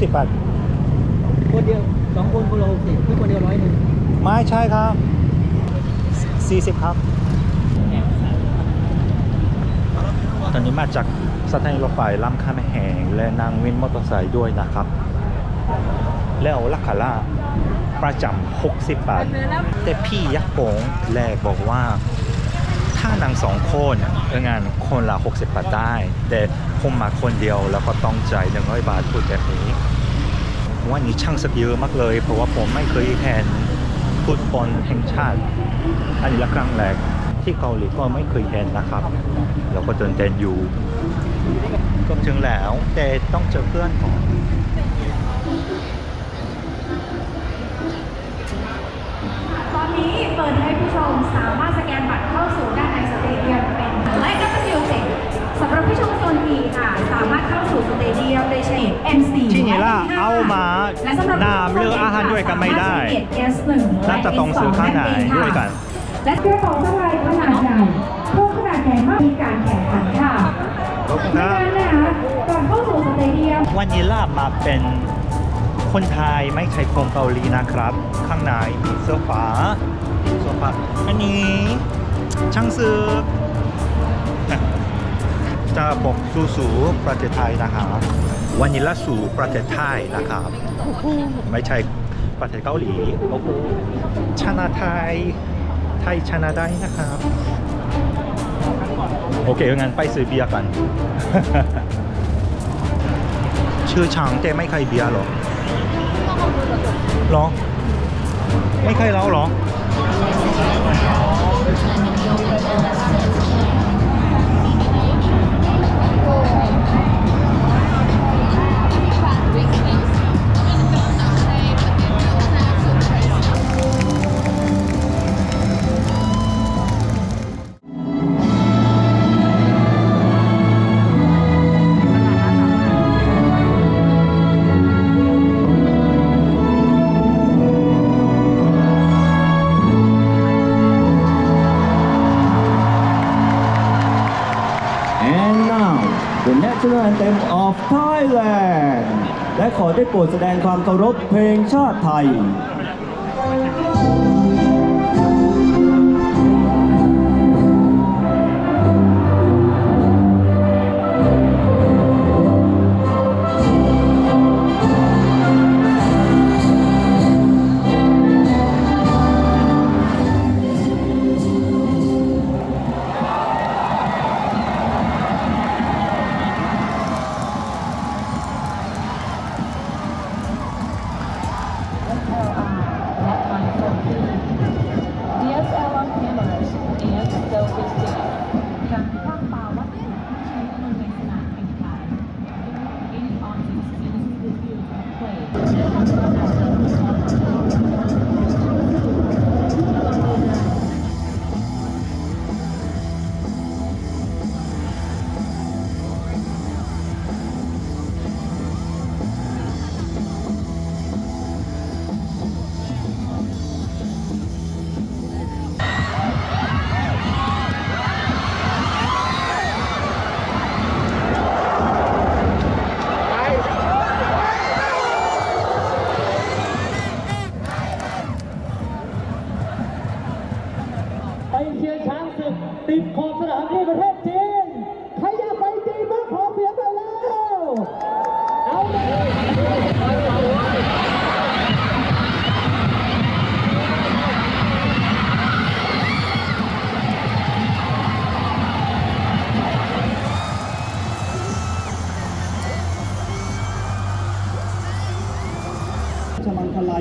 สิบบาทคนเดียวสองคนคนละหกสิบพี่คนเดียวร้อยหนึ่งไม้ใช่ครับสี่สิบครับ ตอนนี้มาจากสถานีรถไฟลำคำแหงและนางวินมอเตอร์ไซค์ด้วยนะครับ แล้วลักขล่าประจำ60 บาท แต่พี่ยักษ์โปงแรกบอกว่าถ้านางสองคนเอองานคนละ 60 บาทได้ แต่ผมมาคนเดียวแล้วก็ต้องจ่าย100บาทพูดแบบนี้ ว่านี้ช่างสักเยอะมากเลย เพราะว่าผมไม่เคยเห็นฟุตบอลแห่งชาติ อันนี้ละครั้งแรกที่เกาหลีก็ไม่เคยเห็นนะครับ เราก็เดินเต้นอยู่ก็ถึงแล้วแต่ต้องเจอเพื่อนก่อน ช้ M4 ที่นี่ล่ะและ M5 เอามาและสำหรับน้ำเลือกอาหารด้วยกันไม่ได้สาารถสังเกต S1 และน่าจะต้องซื้อข้างในด้วยกัน และกระเป๋าสะพายขนาดใหญ่เพิ่มขนาดใหญ่มากมีการแข่งขันค่ะขอบคุณคดัรังบนั้นนะคะก่อนเข้าสู่สเตเดียมวันนี้ล่ามาเป็นคนไทยไม่ใช่คนเกาหลีนะครับ ข้างในมีโซฟาโซฟาอันนี้ช่างซื้อ จะบอกสู่สู่ประเทศไทยนะครับวันนี้ละสู่ประเทศไทยนะครับ ไม่ใช่ประเทศเกาหลีโอ้โหชนะไทย ไทยชนะได้นะครับ โอเคงั้นไปซื้อเบียร์กัน ชื่อช้างแต่ไม่เคยเบียร์หรอหรอ ไม่เคยเล่าหรอ และขอได้โปรดแสดงความเคารพเพลงชาติไทย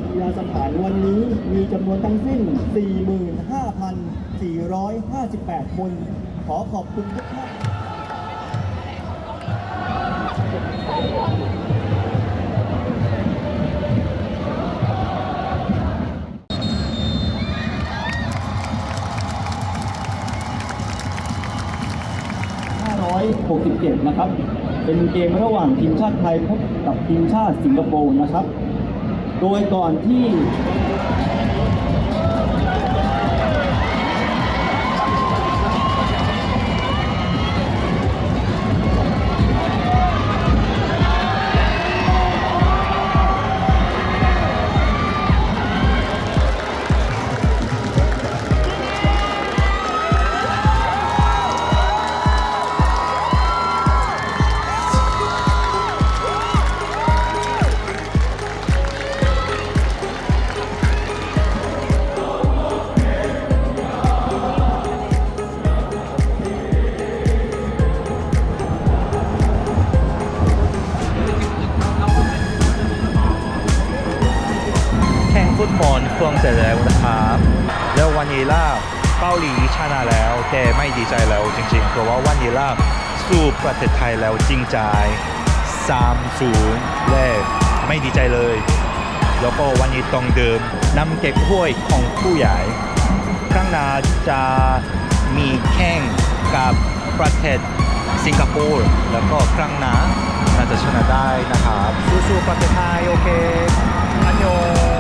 กีฬาสถานวันนี้มีจำนวนทั้งสิ้น 45,458 คน ขอขอบคุณทุกท่าน67 นะครับ เป็นเกมระหว่างทีมชาติไทยพบกับทีมชาติสิงคโปร์นะครับ โดยก่อนที่ แข่งฟุตบอลเครื่องเสร็จแล้วนะครับแล้ววันนี้ล่ะเกาหลีชนะแล้วแต่ไม่ดีใจแล้วจริงๆ เพราะว่าวันนี้ล่ะสู้ประเทศไทยแล้วจริงใจ3-0และไม่ดีใจเลย แล้วก็วันนี้ต้องเดิมนำเก็บถ้วยของผู้ใหญ่ครั้งหน้าจะมีแข่งกับประเทศสิงคโปร์แล้วก็ครั้งหน้าน่าจะชนะได้นะครับสู้ๆประเทศไทยโอเคอันยอง